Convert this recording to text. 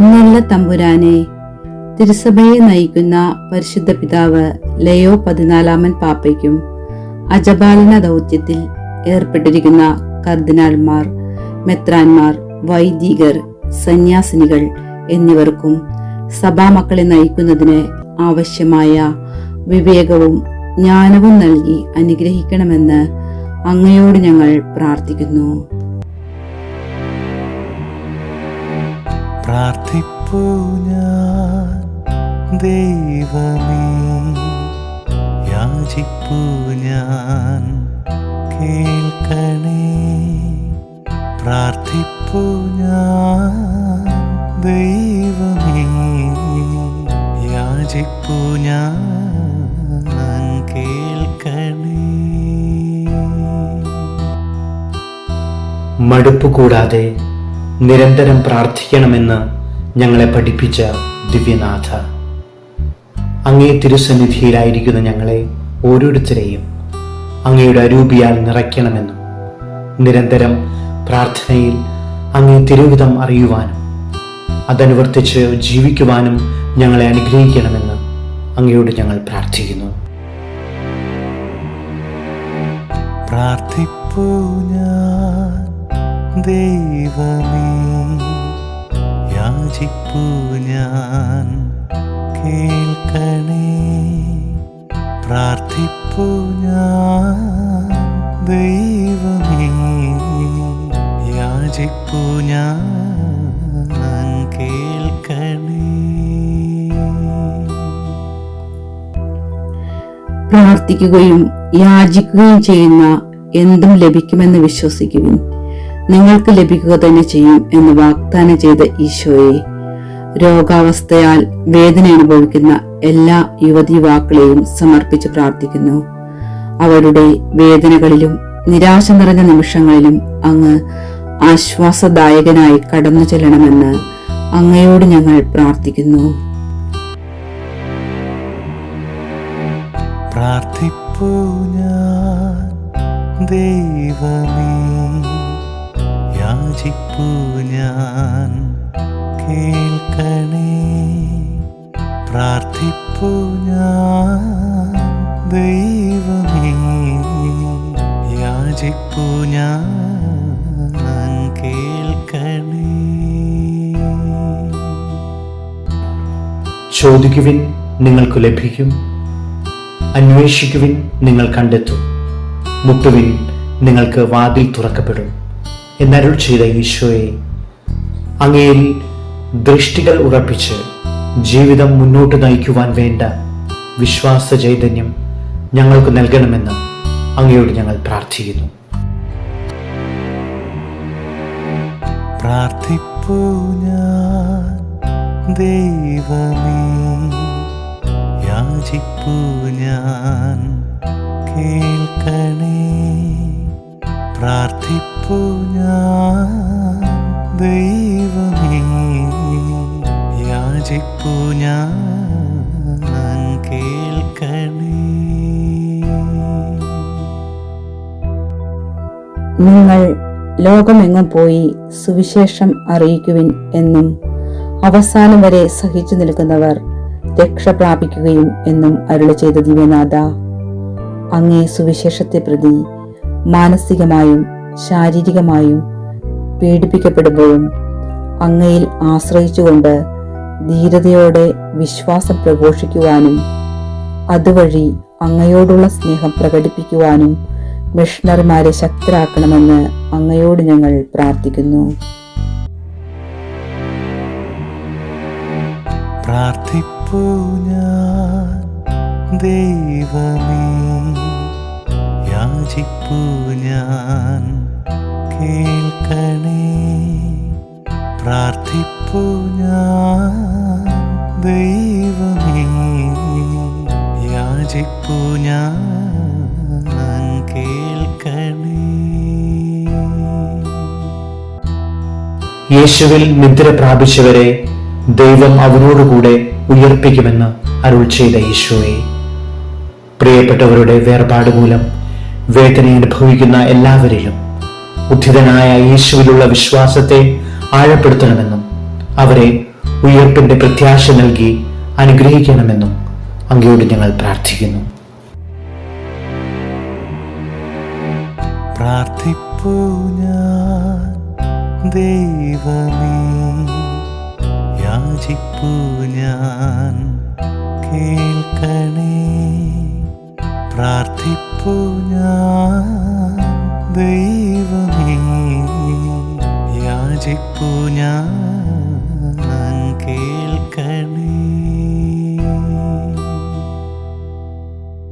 നല്ല തമ്പുരാനെ തിരുസഭയെ നയിക്കുന്ന പരിശുദ്ധ പിതാവ് ലയോ പതിനാലാമൻ പാപ്പയ്ക്കും അജപാലന ദൗത്യത്തിൽ ഏർപ്പെട്ടിരിക്കുന്ന കർദിനാൾമാർ മെത്രാന്മാർ വൈദികർ സന്യാസിനികൾ എന്നിവർക്കും സഭാമക്കളെ നയിക്കുന്നതിന് ആവശ്യമായ വിവേകവും ജ്ഞാനവും നൽകി അനുഗ്രഹിക്കണമെന്ന് അങ്ങയോട് ഞങ്ങൾ പ്രാർത്ഥിക്കുന്നു. പ്രാർത്ഥിപ്പൂ ഞാൻ. ദൈവമേ യാചിപ്പൂ ഞാൻ. കേൾക്കണേ പ്രാർത്ഥിപ്പൂ ഞാൻ. ദൈവമേ യാചിപ്പൂ ഞാൻ. കേൾക്കണേ. മടുപ്പ് കൂടാതെ നിരന്തരം പ്രാർത്ഥിക്കണമെന്ന് ഞങ്ങളെ പഠിപ്പിച്ച ദിവ്യനാഥ. അങ്ങേ തിരുസന്നിധിയിലായിരിക്കുന്ന ഞങ്ങളെ ഓരോരുത്തരെയും അങ്ങയുടെ അരൂപിയാൽ നിറയ്ക്കണമെന്നും നിരന്തരം പ്രാർത്ഥനയിൽ അങ്ങേ തിരുവിധം അറിയുവാനും അതനുവർത്തിച്ച് ജീവിക്കുവാനും ഞങ്ങളെ അനുഗ്രഹിക്കണമെന്ന് അങ്ങയോട് ഞങ്ങൾ പ്രാർത്ഥിക്കുന്നു. പ്രാർത്ഥിപ്പൂ ഞാൻ. ദൈവമേ യാചിപ്പു ഞാൻ കേൾക്കണേ. പ്രാർത്ഥിപ്പു ഞാൻ ദൈവമേ യാചിപ്പു ഞാൻ പ്രാർത്ഥിക്കുകയും യാചിക്കുകയും ചെയ്യുന്ന എന്തും ലഭിക്കുമെന്ന് വിശ്വസിക്കുവിൻ. നിങ്ങൾക്ക് ലഭിക്കുക തന്നെ ചെയ്യും എന്ന് വാഗ്ദാനം ചെയ്ത ഈശോയെ രോഗാവസ്ഥയാൽ വേദന അനുഭവിക്കുന്ന എല്ലാ യുവതി യുവാക്കളെയും സമർപ്പിച്ച് പ്രാർത്ഥിക്കുന്നു. അവരുടെ വേദനകളിലും നിരാശ നിറഞ്ഞ നിമിഷങ്ങളിലും അങ്ങ് ആശ്വാസദായകനായി കടന്നു ചെല്ലണമെന്ന് അങ്ങയോട് ഞങ്ങൾ പ്രാർത്ഥിക്കുന്നു. പ്രാർത്ഥിപ്പൂ ഞാൻ ദൈവമേ. യാചിപ്പൂ ഞാൻ. കേൾക്കണേ. പ്രാർത്ഥിപ്പൂ ഞാൻ. ദൈവമേ യാചിപ്പൂ ഞാൻ. ചോദിക്കുവിൻ നിങ്ങൾക്ക് ലഭിക്കും. അന്വേഷിക്കുവിൻ നിങ്ങൾ കണ്ടെത്തും. മുട്ടുവിൻ നിങ്ങൾക്ക് വാതിൽ തുറക്കപ്പെടും. എന്നരുൾ ചെയ്ത ഈശോയെ അങ്ങയിൽ ദൃഷ്ടികൾ ഉറപ്പിച്ച് ജീവിതം മുന്നോട്ട് നയിക്കുവാൻ വേണ്ട വിശ്വാസ ചൈതന്യം ഞങ്ങൾക്ക് നൽകണമെന്ന് അങ്ങയോട് ഞങ്ങൾ പ്രാർത്ഥിക്കുന്നു. പ്രാർത്ഥിപ്പൂ ഞാൻ ദൈവമേ യാചിപ്പൂ ഞാൻ കേൾക്കണേ. ഞാൻ ദൈവമേ. യാചിപ്പൂ ഞാൻ നിങ്ങൾ ലോകമെങ്ങും പോയി സുവിശേഷം അറിയിക്കുവിൻ എന്നും അവസാനം വരെ സഹിച്ചു നിൽക്കുന്നവർ രക്ഷ പ്രാപിക്കുകയും എന്നും അരുളി ചെയ്ത ദിവ്യനാഥ അങ്ങേ സുവിശേഷത്തെ പ്രതി മാനസികമായും ശാരീരികമായും പീഡിപ്പിക്കപ്പെടുമ്പോഴും അങ്ങയിൽ ആശ്രയിച്ചുകൊണ്ട് ധീരതയോടെ വിശ്വാസം പ്രഘോഷിക്കുവാനും അതുവഴി അങ്ങയോടുള്ള സ്നേഹം പ്രകടിപ്പിക്കുവാനും മിഷണറിമാരെ ശക്തരാക്കണമെന്ന് അങ്ങയോട് ഞങ്ങൾ പ്രാർത്ഥിക്കുന്നു. പ്രാർത്ഥിപ്പൂ ഞാൻ ദൈവമേ. യാചിപ്പൂ ഞാൻ. കേൾക്കണേ പ്രാർത്ഥിപ്പൂ ഞാൻ. ദൈവമേ യാചിപ്പൂ ഞാൻ. കേൾക്കണേ. യേശുവിൽ നിദ്ര പ്രാപിച്ചവരെ ദൈവം അവനോടുകൂടെ ഉയർപ്പിക്കുമെന്ന് അരുൾ ചെയ്ത യേശുവെ. പ്രിയപ്പെട്ടവരുടെ വേർപാട് മൂലം വേദന അനുഭവിക്കുന്ന എല്ലാവരിലും ഉദ്ധിതനായ യേശുവിലുള്ള വിശ്വാസത്തെ ആഴപ്പെടുത്തണമെന്നും അവരെ ഉയർപ്പിന്റെ പ്രത്യാശ നൽകി അനുഗ്രഹിക്കണമെന്നും അങ്ങയോട് ഞങ്ങൾ പ്രാർത്ഥിക്കുന്നു. പ്രാർത്ഥിപ്പൂ ഞാൻ കേൾക്കണേ. പ്രാർത്ഥിപ്പൂ ഞാൻ ദൈവമേ യാചിപ്പൂ ഞാൻ